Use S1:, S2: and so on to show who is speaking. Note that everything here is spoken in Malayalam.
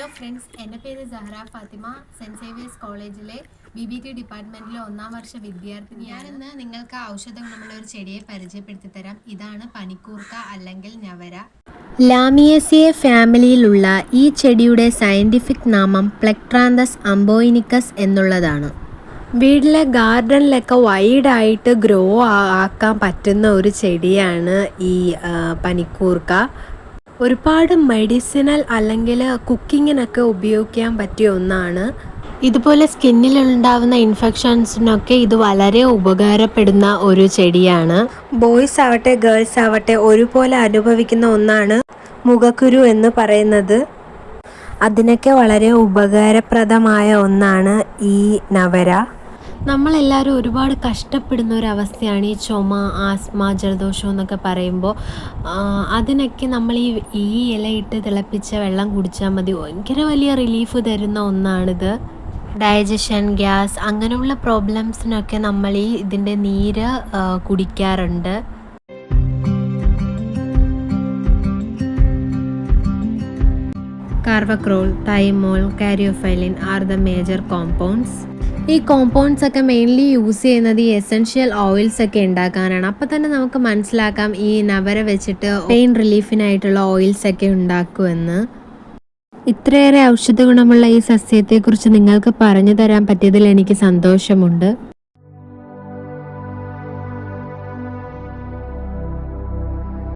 S1: ഹലോ ഫ്രണ്ട്സ് എന്റെ പേര് സഹറ ഫാത്തിമ സെന്റ് സേവിയേഴ്സ് കോളേജിലെ ബി ബി ടി ഡിപ്പാർട്ട്മെന്റിലെ ഒന്നാം വർഷ വിദ്യാർത്ഥിനി ഞാനിന്ന് നിങ്ങൾക്ക് ഔഷധ ഗുണമുള്ള ഒരു ചെടിയെ പരിചയപ്പെടുത്തി തരാം ഇതാണ് പനിക്കൂർക്ക അല്ലെങ്കിൽ ഞവര.
S2: ലാമിയസിയെ ഫാമിലിയിലുള്ള ഈ ചെടിയുടെ സയന്റിഫിക് നാമം പ്ലെക്ട്രാന്തസ് അംബോയിനിക്കസ് എന്നുള്ളതാണ്. വീട്ടിലെ ഗാർഡനിലൊക്കെ വൈഡായിട്ട് ഗ്രോ ആക്കാൻ പറ്റുന്ന ഒരു ചെടിയാണ് ഈ പനിക്കൂർക്ക. ഒരുപാട് മെഡിസിനൽ അല്ലെങ്കിൽ കുക്കിങ്ങിനൊക്കെ ഉപയോഗിക്കാൻ പറ്റിയ ഒന്നാണ്. ഇതുപോലെ സ്കിന്നിൽ ഉണ്ടാവുന്ന ഇൻഫെക്ഷൻസിനൊക്കെ ഇത് വളരെ ഉപകാരപ്പെടുന്ന ഒരു ചെടിയാണ്. ബോയ്സ് ആവട്ടെ ഗേൾസ് ആവട്ടെ ഒരുപോലെ അനുഭവിക്കുന്ന ഒന്നാണ് മുഖക്കുരു എന്ന് പറയുന്നത്. അതിനൊക്കെ വളരെ ഉപകാരപ്രദമായ ഒന്നാണ് ഈ നവര. നമ്മളെല്ലാവരും ഒരുപാട് കഷ്ടപ്പെടുന്ന ഒരു അവസ്ഥയാണ് ഈ ചുമ ആസ്മ ജലദോഷം എന്നൊക്കെ പറയുമ്പോൾ. അതിനൊക്കെ നമ്മൾ ഈ ഈ ഇലയിട്ട് തിളപ്പിച്ച വെള്ളം കുടിച്ചാൽ മതി. ഭയങ്കര വലിയ റിലീഫ് തരുന്ന ഒന്നാണിത്. ഡൈജഷൻ ഗ്യാസ് അങ്ങനെയുള്ള പ്രോബ്ലംസിനൊക്കെ നമ്മൾ ഈ ഇതിന്റെ നീര് കുടിക്കാറുണ്ട്. Carvacrol thymol caryophyllene are the major compounds ഈ കോമ്പൗണ്ട്സ് ഒക്കെ മെയിൻലി യൂസ് ചെയ്യുന്നത് ഈ എസെൻഷ്യൽ ഓയിൽസ് ഒക്കെ ഉണ്ടാക്കാനാണ്. അപ്പോൾ തന്നെ നമുക്ക് മനസ്സിലാക്കാം ഈ നവര വെച്ചിട്ട് പെയിൻ റിലീഫിനായിട്ടുള്ള ഓയിൽസ് ഒക്കെ ഉണ്ടാക്കുമെന്ന്. ഇത്രയേറെ ഔഷധ ഗുണമുള്ള ഈ സസ്യത്തെക്കുറിച്ച് നിങ്ങൾക്ക് പറഞ്ഞു തരാൻ പറ്റിയതിൽ എനിക്ക് സന്തോഷമുണ്ട്.